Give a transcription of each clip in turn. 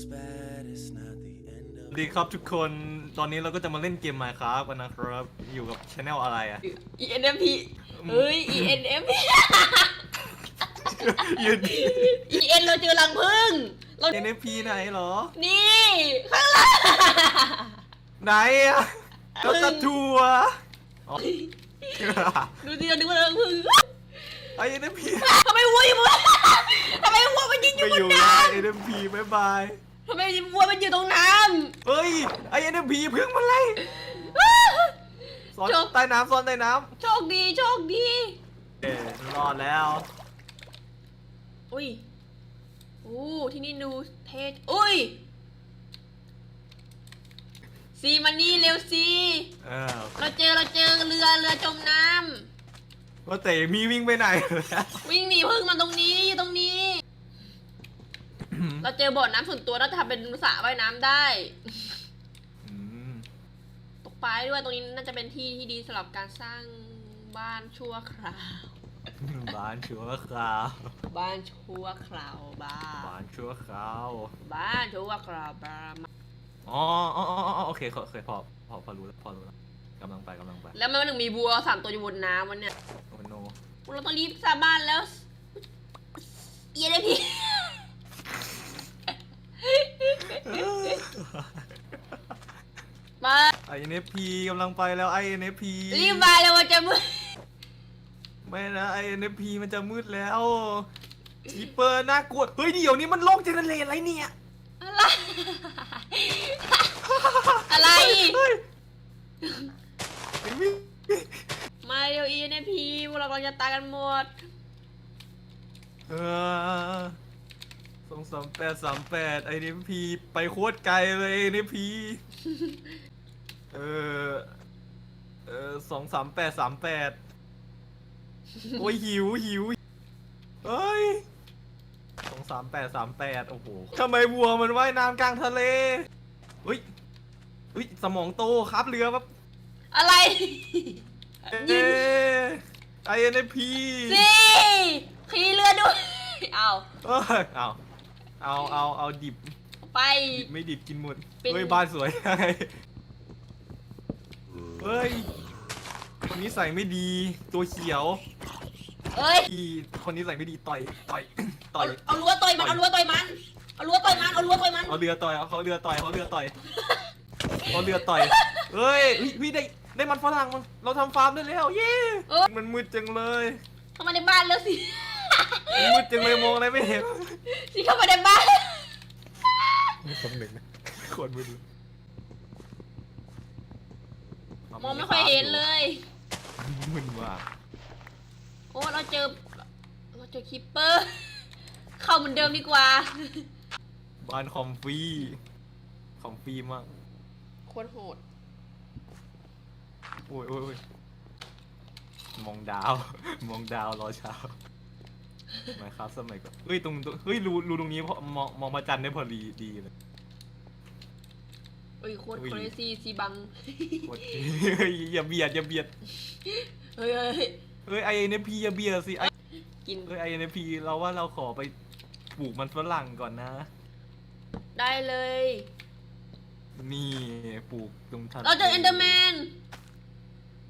ส of วัสดีครับทุกคน ตอนนี้เราก็จะมาเล่นเกม Minecraft กันนะครับ อยู่กับช anel อะไรอะ ENFP เฮ้ย ENFP ยืน EN เราเจอรังผึ้งเรา NFP ไหนเหรอ นี่ข้างล่างไหนอะแล้วตะทัวอ๋อดูสิเราดูว่ารังผึ้งไอ NFP ทำไมวัวอยู่บนทำไมวัวมันยืนอไปยู่บอน ยู่น้นะ NFP บ๊ายบายำทำไมวัวมันอยู่ตรงน้เฮ้ยไอ NFP พึ่งมาเลยำ ซ่อนโชคใต้น้ำซ่อนใต้น้โชคดีโชคดีำเอ๊รอดแล้ว อุ้ยอู้ที่นี่ดูเท่อุ้ยซีมันนี่เร็วซีเออเราเจอเราเจอเรือเรือจมน้ว่าแต่มีวิ่งไปไหนแล้วำวิ่งหนีพึ่งมาตรงนี้อยู่ตรงนี้ เราเจอบ่อน้ำส่วนตัวน่าจะทำเป็นสระว่ายน้ำได้ อืมตกปลาได้ด้วยตรงนี้น่าจะเป็นที่ที่ดีสำหรับการสร้างบ้านชั่วคราว บ้านชั่วคราวบ้านชั่วคราวบ้าบ้านชั่วคราวบ้านชั่วคราวบ้านอ๋ออ๋ออ๋ออ๋อโอเคโอเคพอพอพอรู้แล้วพอรู้แล้วกำลังไปกำลังไปแล้วมันถึงมีบัวสามตัวอยู่บนน้ำวันเนี้ยโอ้โนเราต้องรีบสร้างบ้านแล้วเย็นเลยพี่ มาไอเนพีกำลังไปแล้วไอเนพีรีบมาแล้วมันจะมืดไม่นะไอเนพีมันจะมืดแล้วคีเปอร์น่ากลัวเฮ้ยเดี๋ยวนี้มันโลกเจเนเรตอะไรเนี่ย อะไร อะไร เฮ้ยไอ้วิ่งมาเร็ว ENP พวกเรากำลังจะตายกันหมด เออสองสามแปดสามแปดไอเนพีไปโคตรไกลเลยไอ เนพีเออ เออสองสามแปดสามแปดโอ้ยหิวหิวเฮ้ยสองสามแปดสามแปดโอ้โหทำไมวัวมันว่ายน้ำกลางทะเลเฮ้ยเฮ้ยสมองโตครับเรือแบบอะไรเอไอเอ็นพีสิขี่เรือด้วยเอาเอ้ยเอาเอาเอาเอาดิบไปดิบไม่ดิบกินหมดเป็นเฮ้ยบ้านสวย เฮ้ย คนนี้ใส่ไม่ดี ตัวเขียวเอ้ย อีคนนี้ใส่ไม่ดีต่อย ต่อย ต่เอาอย เอารั้วต่อยมัน เอารั้วต่อยมัน เอารั้วต่อยมัน เอารั้วต่อยมัน เอาเรือต่อยเอาเขาเรือต่อยเขาเรือต่อยเอาเรือต่อยเฮ้ยเฮ้ยพี่ได้ได้มันฝรั่งมันเราทำฟาร์มได้แล้วเย้เออ มันมืดจังเลยเข้ามาในบ้านแล้วสิ มันมืดจังเลยมองอะไรไม่เห็นสิเข้ามาในบ้าน คนหนึ่งนะคนมืด มองไม่ค่อยเห็นเลยมึนว่ะโอ้เราเจอเราเจอคิปเปอร์ เข้าเหมือนเดิมดีกว่า บ้านคอมฟรีคอมฟรีมากโคตรโหดโอ้ยโอ้ยโอ้ยมองดาว มองดาวรอเช้ามาครับสมัยก่อนเฮ้ยตรงตรงเฮ้ยรูรูตรงนี้พอมองมองพระจันทร์ได้พอดีดีเลย เอ้ยโคตรอุ้ย เครซี่ซีบัง โคตรดีเฮ้ยอย่าเบียดอย่าเบียดเฮ้ยเฮ้ยเฮ้ยเฮ้ยไอเอ็นพีอย่าเบียดสิไอกินเฮ้ยไอเอ็นพีเราว่าเราขอไปปลูกมันฝรั่งก่อนนะ ได้เลย นี่ปลูกตรงทันเราเจอเอนเดอร์แมน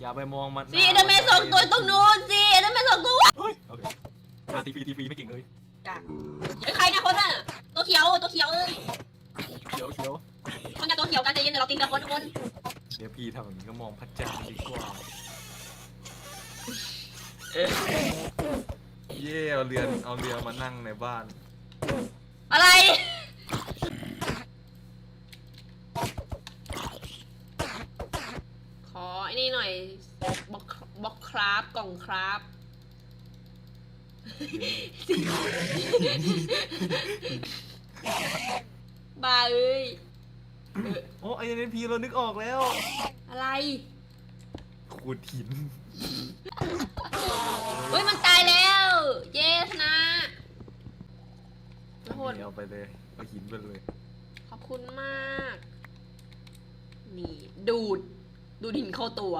อย่าไปมองมันสิเอนเดอร์แมนสองตัวตรงนู้นสิเอนเดอร์แมนสองตัวเฮ้ยโอเคอะตีฟรีตีฟรีไม่เก่งเลย กากเฮ้ยใครนะคนน่ะตัวเขียวตัวเขียวเอ้ยเขียวเขียว คนจะตัวเขียวกันใจเย็นเดี๋ยวเรากินกับคนทุกคนเดี๋ยวพี่ทำแบบนี้ก็มองพระจันทร์ดีกว่าเอ๊ะเย่เอาเรือเอาเรือมานั่งในบ้าน อะไรขอไอ้นี่หน่อยบล็อกบล็อกคราฟกล่องคราฟบ้าเอ้ยเออ โอ้ไอเอ็นพีเรานึกออกแล้ว อะไรขูดหิน เฮ้ยมันตายแล้ว เยสนะโหดเอาไปเลย เอาหินไปเลย ขอบคุณมาก นี่ ดูด ดูดหินเข้าตัว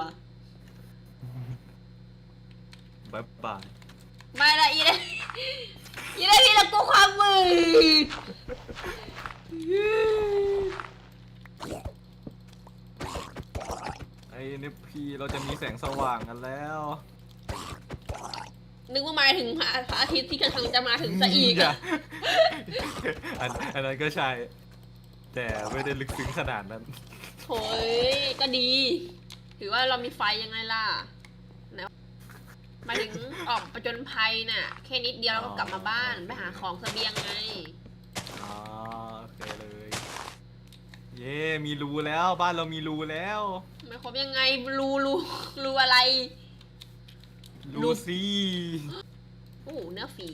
บายบายไม่ละอีเลยอีเลยพี่ละกูความมืด NFP เราจะมีแสงสว่างกันแล้ว นึกว่ามาถึงพระพระอาทิตย์ที่กำลังจะมาถึงซะอีกอย่าอะ อันอันนั้นก็ใช่ แต่ไม่ได้ลึกซึ้งขนาดนั้น โถยก็ดี ถือว่าเรามีไฟยังไงล่ะไหนหมายถึงออกประจนภัยน่ะ แค่นิดเดียวเราก็กลับมาบ้าน ไปหาของเสบียงไง อ๋อโอเคเลย เย้มีรูแล้วบ้านเรามีรูแล้ว ไม่ครบยังไงรูรูรูอะไรรูรูซี่โอ้โหเนื้อฝี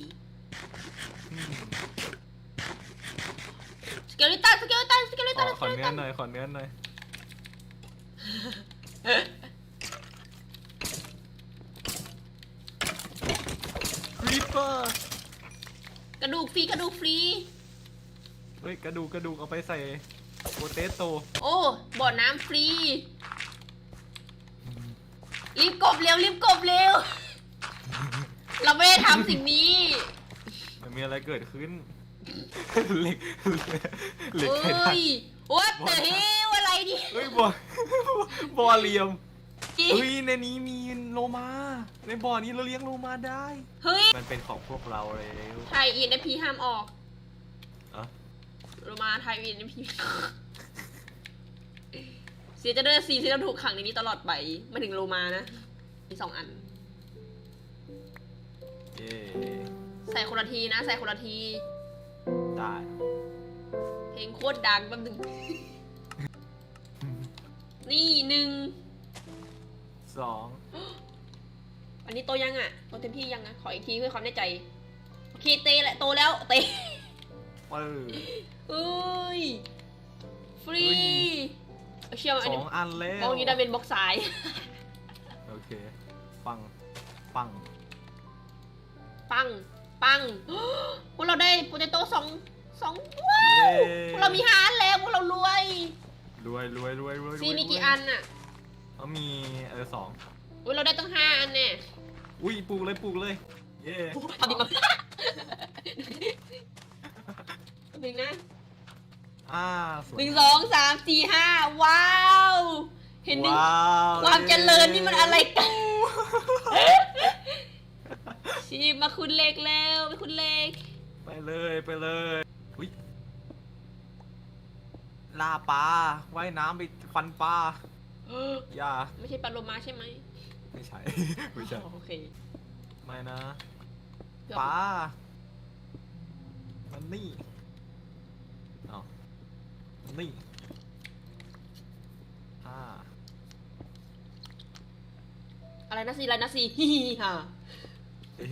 สเกลิตันสเกลิตันสเกลิขตัอนขสเกอลิเนื้ตัอนหน่อยขอเนื้อหน่อยครีปเปอร์กระดูกฟรีกระดูกฟรี เฮ้ยกระดูกกระดูกเอาไปใส่โปเตโต้โอ้บ่อน้ำฟรี รีบกบเร็วรีบกบเร็ว เราไม่ได้ทำสิ่งนี้ มันมีอะไรเกิดขึ้น เหล็กเหล็กเอ้ไททันย what the hell อะไรดิเฮ้ยบอลบอลเหลียมจริงเฮ้ยในนี้มีโลมา ในบ่อนี้เราเลี้ยงโลมาได้ เฮ้ย มันเป็นของพวกเราแล้วไทย ENP ห้ามออกอะโรมาไทย ENP เสียจะเดินซีที่ต้องถูกขังในนี้ตลอดไปมาถึงโรมานะ มีสองอัน เย้ใส่คนละทีนะ ใส่คนละที ได้เพลงโคตรดังแป๊บนึง นี่หนึ่ง สองอันนี้โตยังอะ โตเต็มที่ยังอะขออีกทีเพื่อความแน่ใจ โอเคเตแหละ โตแล้ว เตเปิดเอ้ย ฟรี เฮ้ยเอาเชื่อมสอันอนี้งอันแล้วบล็อกนี้ได้เป็นบล็อกซ้าย โอเค ปัง ปัง ปัง ปัง พวกเราได้โปเตโต้สองสองว้าว เย้ พวกเรามีหาอันแล้วพวกเรารวยรวยรวยรวยรวยซีรวยมีกี่รวยอันอะเขามีเออสองอุ้ยเราได้ตั้งห้าอันแน่อุ้ยปลูกเลยปลูกเลย เย้ทำดีมากหนึ่งนะ อ่าสวยหนึ่งสองสามสี่ห้าว้าว เห็นดิว้าวความเจริญนี่มันอะไรกันชีมาคุณเลขแล้วไปคุณเลขไปเลยไปเลยอุ้ยล่าปลาว่ายน้ำไปฟันปลาอย่าไม่ใช่ปลาโลมาใช่ไหมไม่ใช่ ไม่ใช่ โอเค ไม่นะเกือบปลามันนี่เอามั นนี่อ่าอะไรนะซีอะไรนะซีฮิฮิฮ่าเฮ้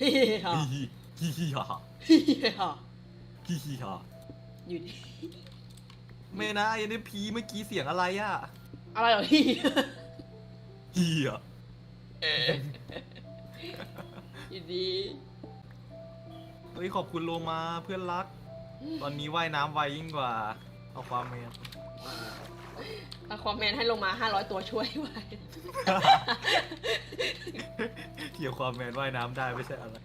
ฮิฮิฮ่าฮิฮิฮิฮ่าฮิฮิฮ่าฮิฮิฮ่าอยู่ดิไม่นะยันได้พีเมื่อกี้เสียงอะไรอะ อะไรเหรอฮิฮีอะอยู่ดีเฮ้ยขอบคุณโลมาเพื่อนรัก ตอนนี้ว่ายน้ำไวยิ่งกว่า เอาความเมนอะควาแมนให้ลงมา 500 ตัวช่วยไว้ เกี่ยวความแมนว่ายน้ำได้ไม่ใช่อะไร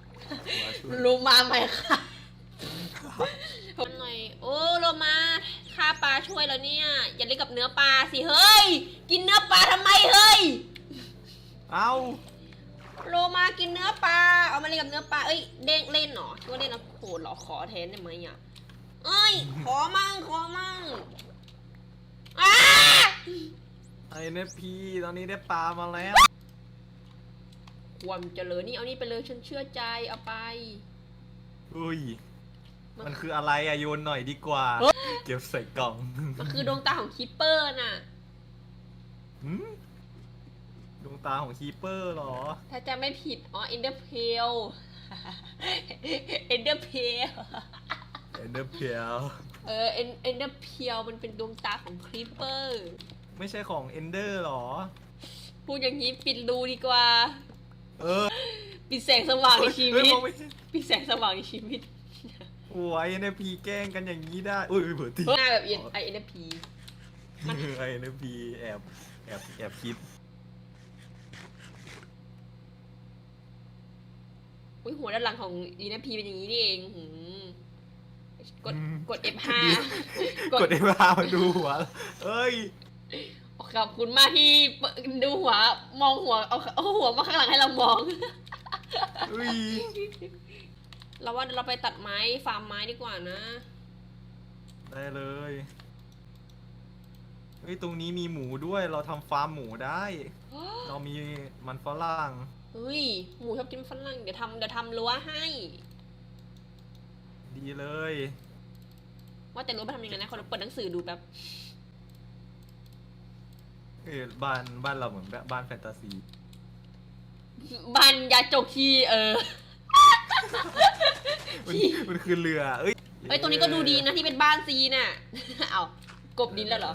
มาช่วยลงมาใหม่ค่ะคนหน่อย โอ้โลมาฆ่าปลาช่วยแล้วเนี่ย อย่าเล่นกับเนื้อปลาสิเฮ้ย กินเนื้อปลาทำไมเฮ้ย เอ้าโลมากินเนื้อปลา เอามาเล่นกับเนื้อปลา เอ้ย เด้งเล่นเหรอคิดว่าเล่นเอาโหดเหรอขอแทนได้ไหมอะ เอ้ย ขอมั่งขอมั่งอ้าไอ้เนพีตอนนี้ได้ปลามาแล้ว ความเจริญนี่เอานี่ไปเลยฉันเชื่อใจเอาไป อุ้ย มันคืออะไรอะโยนหน่อยดีกว่า เฮ้ย เก็บใส่กล่องมันคือดวงตาของคิปเปอร์น่ะ หืมดวงตาของคีเปอร์เหรอ ถ้าจะไม่ผิด อ๋อเอนเดอร์เพลเอนเดอร์เพล เอนเดอร์เพียวเออเอนเอนเดอร์เพลมันเป็นดวงตาของครีปเปอร์ไม่ใช่ของเอนเดอร์หรอ พูดอย่างนี้ปิดรูดีกว่า เออปิดแสงสว่างในชีเฮ้ยวิตมองไม่เห็นปิดแสงสว่างในชีวิตโอ้ยเอ็นพีแกล้งกันอย่างนี้ได้อุ้ยเผื่อตีหน้าแบบไอเอ็นพีมันไอ้เอ็นพีแอบแอบแอบคิดอุ้ยหัวด้านหลังของอีนพีเป็นอย่างนี้นี่เองหืม กดอืมกด F5 กดเอฟามาดูหัวเอ้ยโอขอบคุณมากที่ดูหัวมองหัวเอาเอาหัวมาข้างหลังให้เรามองเฮ้ย เราว่าเราไปตัดไม้ฟาร์มไม้ดีกว่านะ ได้เลยเฮ้ยตรงนี้มีหมูด้วยเราทำฟาร์มหมูได้ เรามีมันฝรั่งเฮ้ย หมูชอบกินฝรั่งเดี๋ยวทำเดี๋ยวทำรั้วให้ ดีเลย ว่าแต่รั้วไปทำยังไงนะคนเปิดหนังสือดูแบบเอ้ยบ้านบ้านเราเหมือนแบบบ้านแฟนตาซี บ้านยาจกที่เออมันมันคือเรือ เอ้ยเอ้ยตรงนี้ก็ดูดีนะที่เป็นบ้านซีน่ะ เอากบดินแล้วเหรอ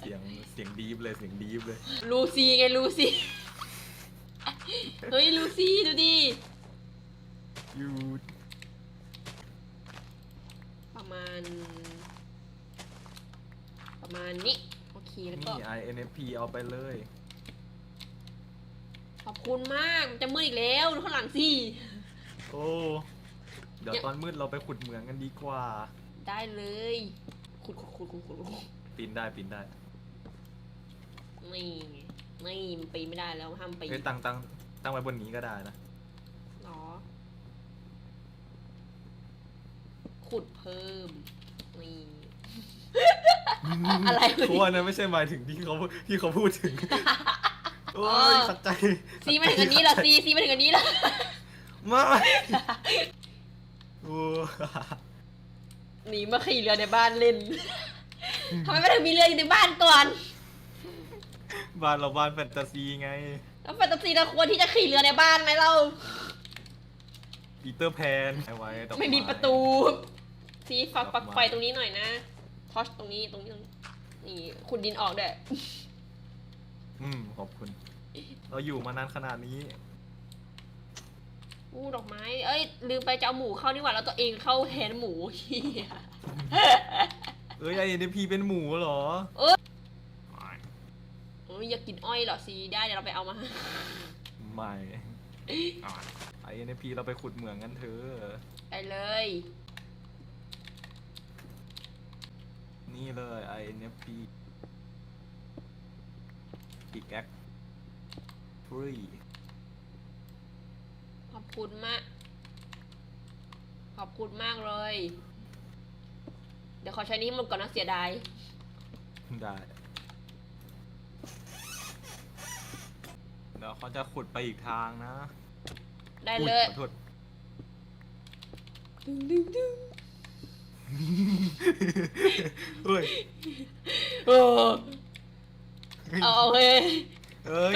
เสียงเสียงดีฟเลยเสียงดีฟเลย ลูซี่ไงลูซี่ เฮ้ยลูซี่ดูดิอยู่ ประมาณ ประมาณนี้โอเคแล้วก็ นี่ INFP เอาไปเลย ขอบคุณมากมันจะมืดอีกแล้วดูข้างหลังสิ โอ้ เดี๋ยวตอนมืดเราไปขุดเหมืองกันดีกว่า ได้เลย ขุดขุดขุดขุดขุดขุดปีนได้ปีนได้นี่ไงนี่มันปีนไม่ได้แล้วห้ามปีนเฮ้ยตั้งตั้งตั้งไว้บนนี้ก็ได้นะ หรอ ขุดเพิ่มนี่อะไรวะเพราะว่านั้นไม่ใช่หมายถึงที่เขาที่เขาพูดถึง โอ้ยขัดใจซีมาถึงอันนี้เหรอซีซีมาถึงอันนี้เหรอไม่โอ้หนีมาขี่เรือในบ้านเล่นทำไมไม่ถึงมีเรืออยู่ในบ้านก่อน บ้านเราบ้านแฟนตาซีไง แล้วแฟนตาซีเราควรที่จะขี่เรือในบ้านไหมเรา ปีเตอร์แพนเอาไว้ดอกไม่มีม้ประตู ซีฝักดอกปักไม้ไฟตรงนี้หน่อยนะทอชตรงนี้ตรงนี้ตรงนี้นี่ขุดดินออกด้วยอืมขอบคุณ เราอยู่มานานขนาดนี้ อู้ดอกไม้ เอ้ย ลืมไปจะเอาหมูเข้านี่หว่าแล้วตัวเองเข้าแทนหมูเฮียเอ้ยไอเอ็นพีเป็นหมูเหรอเอ้ยเอ้ยอยากกินอ้อยเหรอซีได้เดี๋ยวเราไปเอามาไม่ไอเอ็นพีเราไปขุดเหมืองกันเถอะได้เลย นี่เลย INFP อีกแอคฟรีขอบคุณมาก ขอบคุณมากเลย เดี๋ยวขอใช้นี้ให้หมดก่อนนะเสียดาย ได้เดี๋ยวเขาจะขุดไปอีกทางนะได้อุ๊เลยขอโทษดึงดึงดึง เฮ้ยโอ้เอาโอเคเอ้ย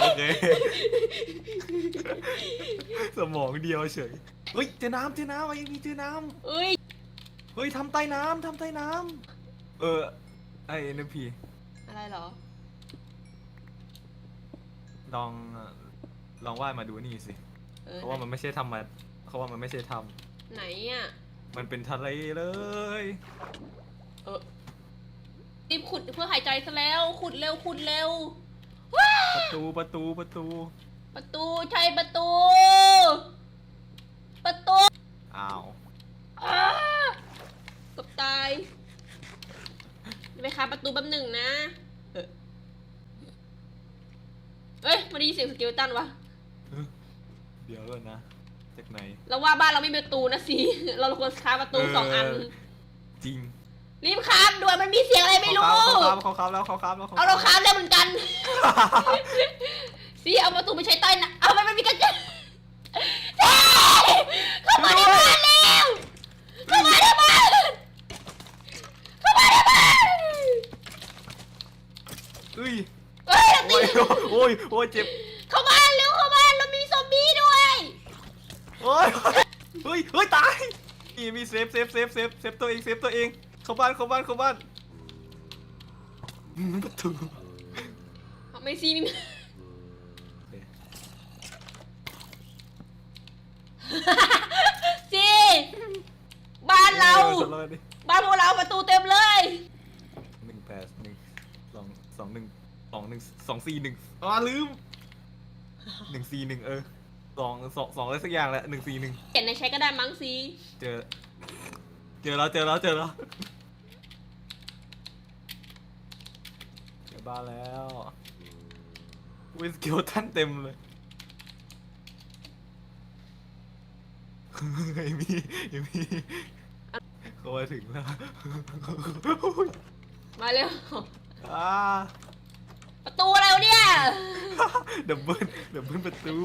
โอเคสมองเดียวเฉยเฮ้ยเจอน้ำเจอน้ำไอ้มีเจอน้เอ้ยำเฮ้ยทำใต้น้ำทำใต้น้ำเออไอเอ็นพีอะไรเหรอ ลองเอ่อลองว่ายมาดูนี่สิ เออเพราะว่ามันไม่ใช่ทำมา เขาว่ามันไม่ใช่ทไหนอะำมันเป็นทะเลเลย เออรีบขุดเพื่อหายใจซะแล้ว ขุดเร็ว ขุดเร็ว ประตูประตูประตู ประตูใช่ประตู ประตูอ้าว อ้าเกับตายไปคาประตูแป๊บหนึ่งนะเออเอ้ยมาไดีเสียงสเกิลตันวะเดี๋ยวก่อนนะ จากไหน เราว่าบ้านเราไม่มีประตูนะสิ เราควรคาประตูเออสองอัน จริง รีบคาบด่วนมันมีเสียงอะไรไม่รู้ เขาครับเขาครับแล้วเขาครับแล้วเอาเราคาบได้เหมือนกันสิเอาประตูไปใช้ใต้นะเอามันมันมีกระจกเฮ้ยเข้ามาในบ้านแล้วเข้ามาในบ้านเข้ามาในบ้านเอ้ยเฮ้ยเราตีโอ้ยโอ้ยโอ้ยเจ็บ เข้ามาเร็วเข้ามาเรามีซอมบี้ด้วย โอ้ยเฮ้ยเฮ้ยตายมีมีเซฟเซฟเซฟเซฟเซฟตัวเองเซฟตัวเองเข้าบ้านเข้าบ้านเข้าบ้านอืมประตูเอาไม่ซีมีสิบ้านเราออสำหบดิบ้านพวกเราประตูเต็มเลยหนึ่งแปดหนึ่งสองสองหนึ่งสองหนึ่งสองสี่หนึ่งอ๋อลืมหนึ่งสี่หนึ่งเออ สองสองสองอะไรสักอย่างแหละหนึ่งสี่หนึ่งเขียนในใช้ก็ได้มั้งสิเจอ เจอแล้วเจอแล้วเจอแล้วบ้านแล้ววิสกิลท่านเต็มเลยไอ้มีไอ้มีเขามาถึงแล้วมาเร็ว อ่า ประตูอะไรวะเนี่ย ดับเบิลดับเบิลประตู